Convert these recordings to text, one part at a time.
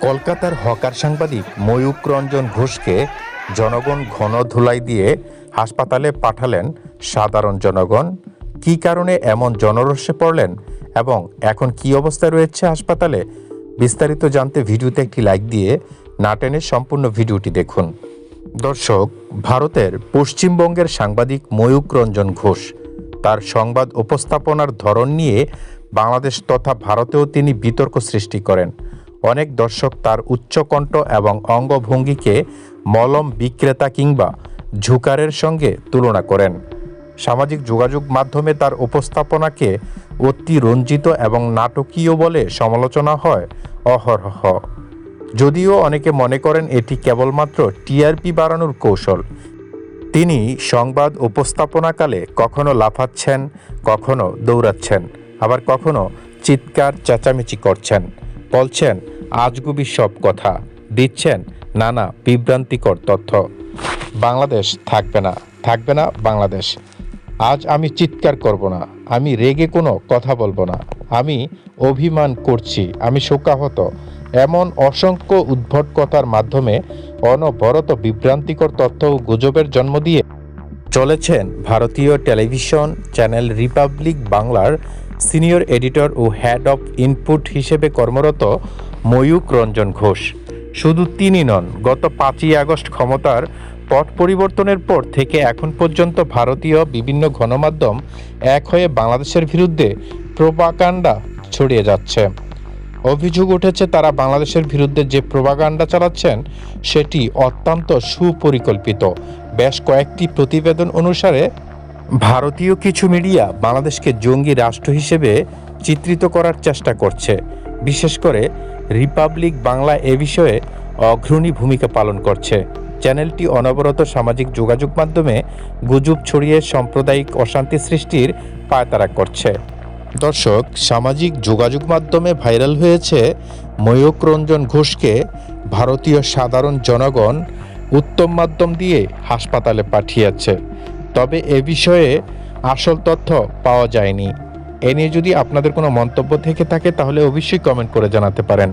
কলকাতার হকার সাংবাদিক ময়ূক রঞ্জন ঘোষকে জনগণ ঘন ধুলাই দিয়ে হাসপাতালে পাঠালেন সাধারণ জনগণ। কী কারণে এমন জনরসে পড়লেন এবং এখন কী অবস্থায় রয়েছে হাসপাতালে? বিস্তারিত জানতে ভিডিওতে একটি লাইক দিয়ে না টেনে সম্পূর্ণ ভিডিওটি দেখুন। দর্শক, ভারতের পশ্চিমবঙ্গের সাংবাদিক ময়ূক রঞ্জন ঘোষ তার সংবাদ উপস্থাপনার ধরন নিয়ে বাংলাদেশ তথা ভারতেও তিনি বিতর্ক সৃষ্টি করেন। অনেক দর্শক তার উচ্চকণ্ঠ এবং অঙ্গভঙ্গিকে মলম বিক্রেতা কিংবা ঝুকারের সঙ্গে তুলনা করেন। সামাজিক যোগাযোগ মাধ্যমে তার উপস্থাপনাকে অতি রঞ্জিত এবং নাটকীয় বলে সমালোচনা হয় অহরহ। যদিও অনেকে মনে করেন এটি কেবলমাত্র টিআরপি বাড়ানোর কৌশল। তিনি সংবাদ উপস্থাপনাকালে কখনো লাফাচ্ছেন, কখনো দৌড়াচ্ছেন, আবার কখনো চিৎকার, চেঁচামেচি করছেন। বলছেন, আজগুবি সব কথা। দিচ্ছেন নানা বিভ্রান্তিকর তথ্য। বাংলাদেশ থাকবে না। থাকবে না বাংলাদেশ। আজ আমি চিৎকার করব না। আমি রেগে কোনো কথা বলব না। আমি অভিমান করছি। আমি শোকাহত। এমন অসংখ্য উদ্ভট কথার মাধ্যমে অনবরত বিভ্রান্তিকর তথ্য ও গুজবের জন্ম দিয়ে চলেছেন ভারতীয় টেলিভিশন চ্যানেল রিপাবলিক বাংলার সিনিয়র এডিটর ও হেড অফ ইনপুট হিসেবে কর্মরত ময়ূক রঞ্জন ঘোষ। শুধু তিনি নন, গত পাঁচই আগস্ট ক্ষমতার পট পরিবর্তনের পর থেকে এখন পর্যন্ত ভারতীয় বিভিন্ন গণমাধ্যম এক হয়ে বাংলাদেশের বিরুদ্ধে প্রোপাকাণ্ডা ছড়িয়ে যাচ্ছে। অভিযোগ উঠেছে, তারা বাংলাদেশের বিরুদ্ধে যে প্রোপাগান্ডা চালাচ্ছেন, সেটি অত্যন্ত সুপরিকল্পিত। বেশ কয়েকটি প্রতিবেদন অনুসারে ভারতীয় কিছু মিডিয়া বাংলাদেশকে জঙ্গি রাষ্ট্র হিসেবে চিত্রিত করার চেষ্টা করছে। বিশেষ করে রিপাবলিক বাংলা এ বিষয়ে অগ্রণী ভূমিকা পালন করছে। চ্যানেলটি অনবরত সামাজিক যোগাযোগ মাধ্যমে গুজব ছড়িয়ে সাম্প্রদায়িক অশান্তি সৃষ্টির পায়তারা করছে। দর্শক, সামাজিক যোগাযোগ মাধ্যমে ভাইরাল হয়েছে ময়ূক রঞ্জন ঘোষকে ভারতীয় সাধারণ জনগণ উত্তম মাধ্যম দিয়ে হাসপাতালে পাঠিয়েছে। তবে এ বিষয়ে আসল তথ্য পাওয়া যায়নি। এ নিয়ে যদি আপনাদের কোনো মন্তব্য থেকে থাকে, তাহলে অবশ্যই কমেন্ট করে জানাতে পারেন।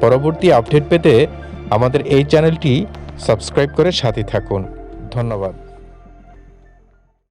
পরবর্তী আপডেট পেতে আমাদের এই চ্যানেলটি সাবস্ক্রাইব করে সাথে থাকুন। ধন্যবাদ।